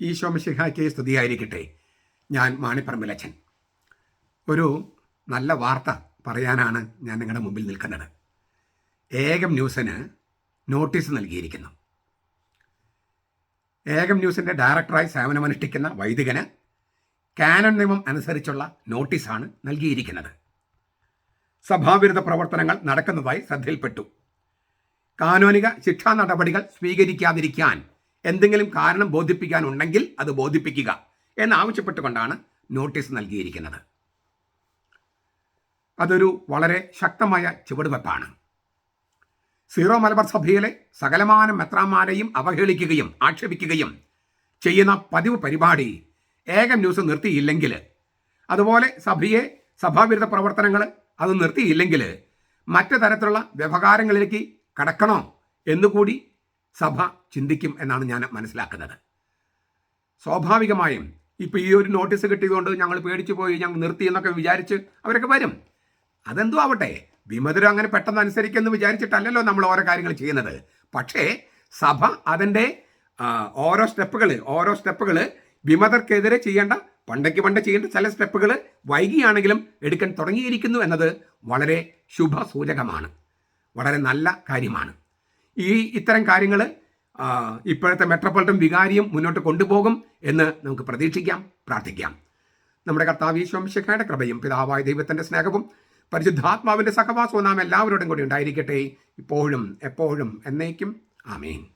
ഈശോ മിശിഹായ്ക്ക് സ്തുതിയായിരിക്കട്ടെ. ഞാൻ മാണിപ്പറമ്പിലച്ചൻ ഒരു നല്ല വാർത്ത പറയാനാണ് ഞാൻ നിങ്ങളുടെ മുമ്പിൽ നിൽക്കുന്നത്. ഏകം ന്യൂസിന് നോട്ടീസ് നൽകിയിരിക്കുന്നു. ഏകം ന്യൂസിന്റെ ഡയറക്ടറായി സേവനമനുഷ്ഠിക്കുന്ന വൈദികന് കാനൺ നിയമം അനുസരിച്ചുള്ള നോട്ടീസാണ് നൽകിയിരിക്കുന്നത്. സഭാവിരുദ്ധ പ്രവർത്തനങ്ങൾ നടക്കുന്നതായി ശ്രദ്ധയിൽപ്പെട്ടു. കാനോനിക ശിക്ഷാ നടപടികൾ സ്വീകരിക്കാതിരിക്കാൻ എന്തെങ്കിലും കാരണം ബോധിപ്പിക്കാനുണ്ടെങ്കിൽ അത് ബോധിപ്പിക്കുക എന്നാവശ്യപ്പെട്ടുകൊണ്ടാണ് നോട്ടീസ് നൽകിയിരിക്കുന്നത്. അതൊരു വളരെ ശക്തമായ ചുവടുവെപ്പാണ് സീറോ മലബാർ സഭയിലെ സകലമാന മെത്രാന്മാരെയും അവഹേളിക്കുകയും ആക്ഷേപിക്കുകയും ചെയ്യുന്ന പതിവ് പരിപാടി ഏകം ന്യൂസ് നിർത്തിയില്ലെങ്കിൽ അതുപോലെ സഭയെ സഭാവിരുദ്ധ പ്രവർത്തനങ്ങൾ അത് നിർത്തിയില്ലെങ്കിൽ മറ്റു തരത്തിലുള്ള വ്യവഹാരങ്ങളിലേക്ക് കടക്കണോ എന്നുകൂടി സഭ ചിന്തിക്കും എന്നാണ് ഞാൻ മനസ്സിലാക്കുന്നത്. സ്വാഭാവികമായും ഇപ്പോൾ ഈ ഒരു നോട്ടീസ് കിട്ടിയതുകൊണ്ട് ഞങ്ങൾ പേടിച്ചു പോയി ഞങ്ങൾ നിർത്തി എന്നൊക്കെ വിചാരിച്ച് അവരൊക്കെ വരും. അതെന്തോ ആവട്ടെ വിമതരും അങ്ങനെ പെട്ടെന്ന് അനുസരിക്കുമെന്ന് വിചാരിച്ചിട്ടല്ലല്ലോ നമ്മൾ ഓരോ കാര്യങ്ങൾ ചെയ്യുന്നത്. പക്ഷേ സഭ അതിന്റെ ഓരോ സ്റ്റെപ്പുകൾ ഓരോ സ്റ്റെപ്പുകൾ വിമതർക്കെതിരെ ചെയ്യേണ്ട പണ്ടയ്ക്ക് പണ്ട് ചെയ്യേണ്ട ചില സ്റ്റെപ്പുകൾ വൈകിയാണെങ്കിലും എടുക്കാൻ തുടങ്ങിയിരിക്കുന്നു എന്നത് വളരെ ശുഭസൂചകമാണ്. വളരെ നല്ല കാര്യമാണ്. ഈ ഇത്തരം കാര്യങ്ങൾ ഇപ്പോഴത്തെ മെട്രോപൊളിറ്റൻ വികാരിയും മുന്നോട്ട് കൊണ്ടുപോകും എന്ന് നമുക്ക് പ്രതീക്ഷിക്കാം പ്രാർത്ഥിക്കാം. നമ്മുടെ കർത്താവ് ഈശ്വംശിഖയുടെ കൃപയും പിതാവായ ദൈവത്തിന്റെ സ്നേഹവും പരിശുദ്ധാത്മാവിന്റെ സഹവാസവും നാം എല്ലാവരോടും കൂടി ഉണ്ടായിരിക്കട്ടെ. ഇപ്പോഴും എപ്പോഴും എന്നേക്കും. ആമേൻ.